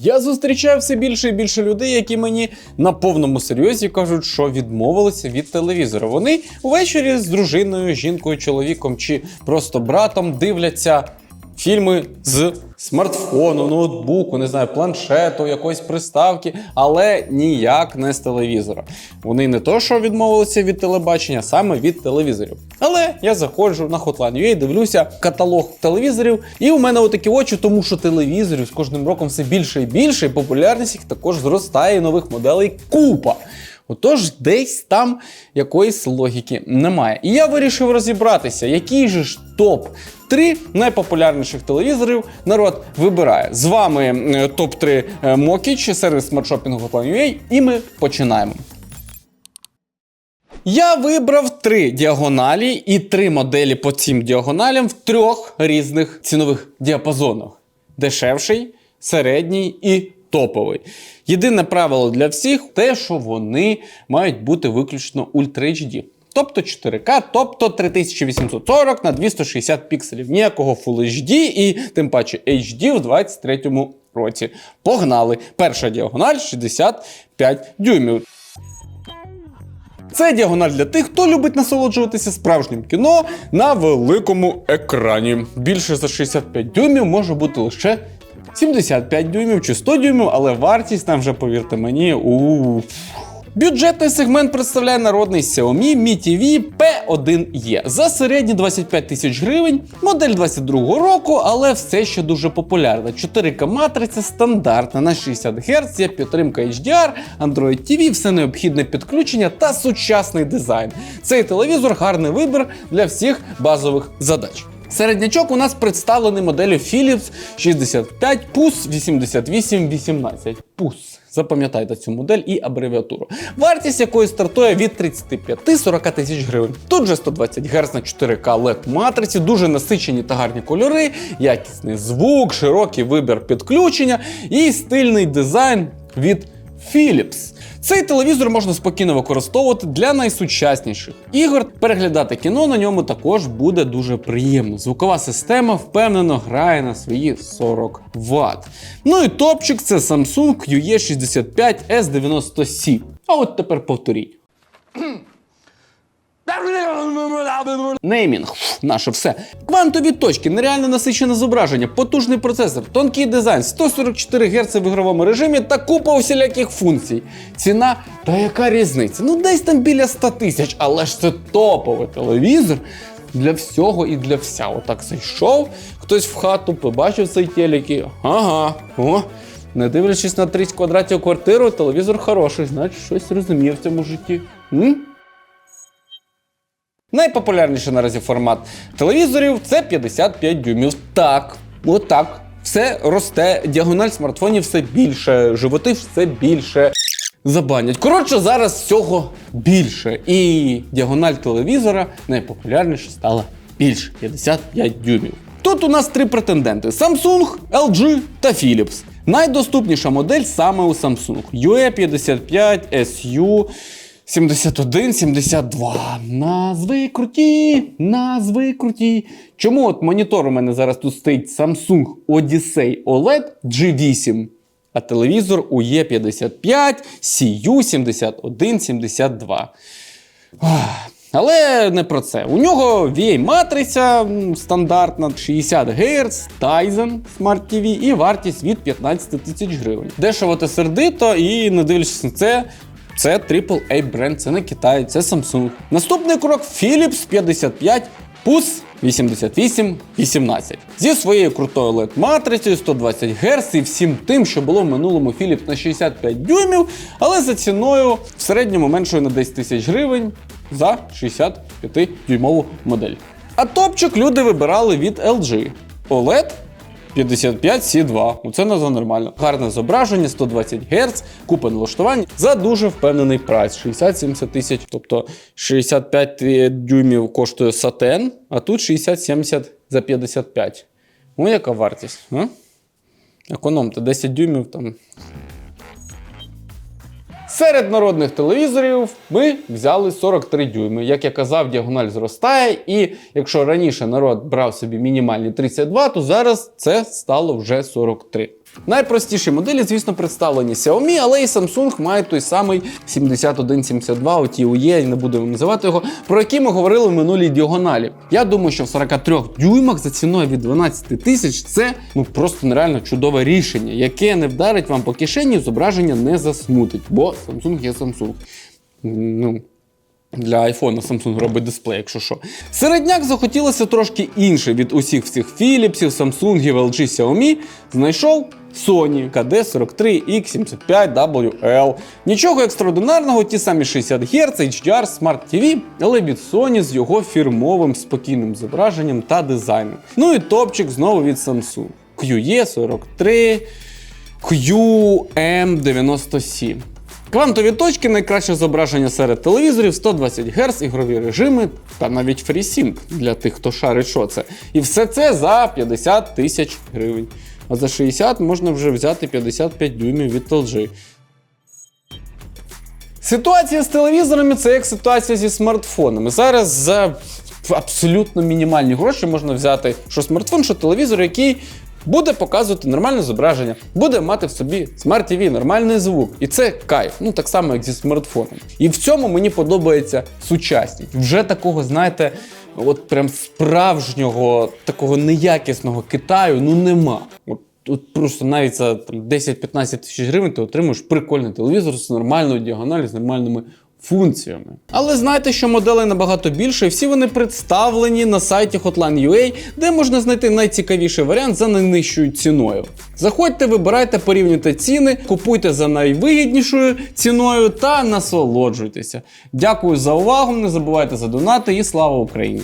Я зустрічаю все більше і більше людей, які мені на повному серйозі кажуть, що відмовилися від телевізора. Вони увечері з дружиною, жінкою, чоловіком чи просто братом дивляться фільми з смартфону, ноутбуку, не знаю, планшету, якоїсь приставки, але ніяк не з телевізора. Вони не то, що відмовилися від телебачення, саме від телевізорів. Але я заходжу на Hotline.ua, дивлюся каталог телевізорів, і у мене отакі очі, тому що телевізорів з кожним роком все більше і більше, і популярність їх також зростає, і нових моделей купа. Отож, десь там якоїсь логіки немає. І я вирішив розібратися, який же ж топ 3 найпопулярніших телевізорів народ вибирає. З вами е, топ 3 Мокіч, сервіс смартшопінгу Hotline.ua, і ми починаємо. Я вибрав три діагоналі і три моделі по цим діагоналям в трьох різних цінових діапазонах: дешевший, середній і топовий. Єдине правило для всіх те, що вони мають бути виключно Ultra HD. Тобто 4К, тобто 3840 на 260 пікселів. Ніякого Full HD і тим паче HD в 23 році. Погнали! Перша діагональ 65 дюймів. Це діагональ для тих, хто любить насолоджуватися справжнім кіно на великому екрані. Більше за 65 дюймів може бути лише 75 дюймів чи 100 дюймів, але вартість там вже, повірте мені, у. Бюджетний сегмент представляє народний Xiaomi Mi TV P1E за середні 25 тисяч гривень, модель 22 року, але все ще дуже популярна. 4К матриця стандартна на 60 Гц, є підтримка HDR, Android TV, все необхідне підключення та сучасний дизайн. Цей телевізор гарний вибір для всіх базових задач. Середнячок у нас представлений моделлю Philips 65 PUS 8818. PUS. Запам'ятайте цю модель і абревіатуру. Вартість якої стартує від 35-40 тисяч гривень. Тут же 120 Гц на 4К LED матриці, дуже насичені та гарні кольори, якісний звук, широкий вибір підключення і стильний дизайн від Philips. Цей телевізор можна спокійно використовувати для найсучасніших ігор. Переглядати кіно на ньому також буде дуже приємно. Звукова система впевнено грає на свої 40 Вт. Ну і топчик це Samsung UE65 S90C. А от тепер повторіть. Неймінг, наше все. Квантові точки, нереально насичене зображення, потужний процесор, тонкий дизайн, 144 Гц в ігровому режимі та купа усіляких функцій. Ціна, та яка різниця? Ну десь там біля 100 тисяч, але ж це топовий телевізор для всього і для вся. Отак зайшов, хтось в хату побачив цей телек і ага, о. Не дивлячись на 30 квадратів квартиру, телевізор хороший, значить щось розумів в цьому житті. М? Найпопулярніший наразі формат телевізорів це 55 дюймів. Так, отак. Все росте, діагональ смартфонів все більше, животи все більше. Забанять. Коротше, зараз всього більше. І діагональ телевізора найпопулярніше стала більше 55 дюймів. Тут у нас три претенденти: Samsung, LG та Philips. Найдоступніша модель саме у Samsung UE55 SU 71, 72. Назви круті, назви круті. Чому от монітор у мене зараз тут стоїть Samsung Odyssey OLED G8, а телевізор у E55 CU 71, 72. Але не про це. У нього VA-матриця стандартна 60 Гц, Tizen Smart TV і вартість від 15 тисяч гривень. Дешево та сердито, і не дивлячись на це, це AAA бренд, це не Китай, це Samsung. Наступний крок Philips 55 PUS 8818 зі своєю крутою LED матрицею 120 Гц і всім тим, що було в минулому Philips на 65 дюймів, але за ціною в середньому меншою на 10 тисяч гривень за 65 дюймову модель. А топчик люди вибирали від LG. OLED 55C2. Це назва нормально. Гарне зображення, 120 Гц, купа налаштувань за дуже впевнений прайс. 60-70 тисяч. Тобто 65 дюймів коштує сатен, а тут 60-70 за 55. Ну, яка вартість? А? Економте 10 дюймів там. Серед народних телевізорів ми взяли 43 дюйми. Як я казав, діагональ зростає, і якщо раніше народ брав собі мінімальні 32, то зараз це стало вже 43. Найпростіші моделі, звісно, представлені Xiaomi, але і Samsung має той самий 7172, оті UE, не будемо називати його, про який ми говорили в минулій діагоналі. Я думаю, що в 43 дюймах за ціною від 12 тисяч це ну просто нереально чудове рішення, яке не вдарить вам по кишені, зображення не засмутить, бо Samsung є Samsung. Ну, для айфона Samsung робить дисплей, якщо що. Середняк захотілося трошки інше від усіх всіх Philipsів, Samsung, LG, Xiaomi. Знайшов Sony KD43X75WL. Нічого екстраординарного, ті самі 60 Гц, HDR, Smart TV, але від Sony з його фірмовим спокійним зображенням та дизайном. Ну і топчик знову від Samsung. QE43, QM97. Квантові точки найкраще зображення серед телевізорів, 120 Гц, ігрові режими та навіть FreeSync для тих, хто шарить, що це. І все це за 50 тисяч гривень. А за 60 можна вже взяти 55 дюймів від LG. Ситуація з телевізорами це як ситуація зі смартфонами. Зараз за абсолютно мінімальні гроші можна взяти що смартфон, що телевізор, який буде показувати нормальне зображення, буде мати в собі Smart TV, нормальний звук. І це кайф. Ну так само, як зі смартфоном. І в цьому мені подобається сучасність. Вже такого, знаєте, от прям справжнього такого неякісного Китаю ну нема. От просто навіть за 10-15 тисяч гривень ти отримуєш прикольний телевізор з нормальною діагоналю, з нормальними функціями. Але знаєте, що моделей набагато більше, і всі вони представлені на сайті Hotline.ua, де можна знайти найцікавіший варіант за найнижчою ціною. Заходьте, вибирайте, порівнюйте ціни, купуйте за найвигіднішою ціною та насолоджуйтеся. Дякую за увагу, не забувайте задонати і слава Україні!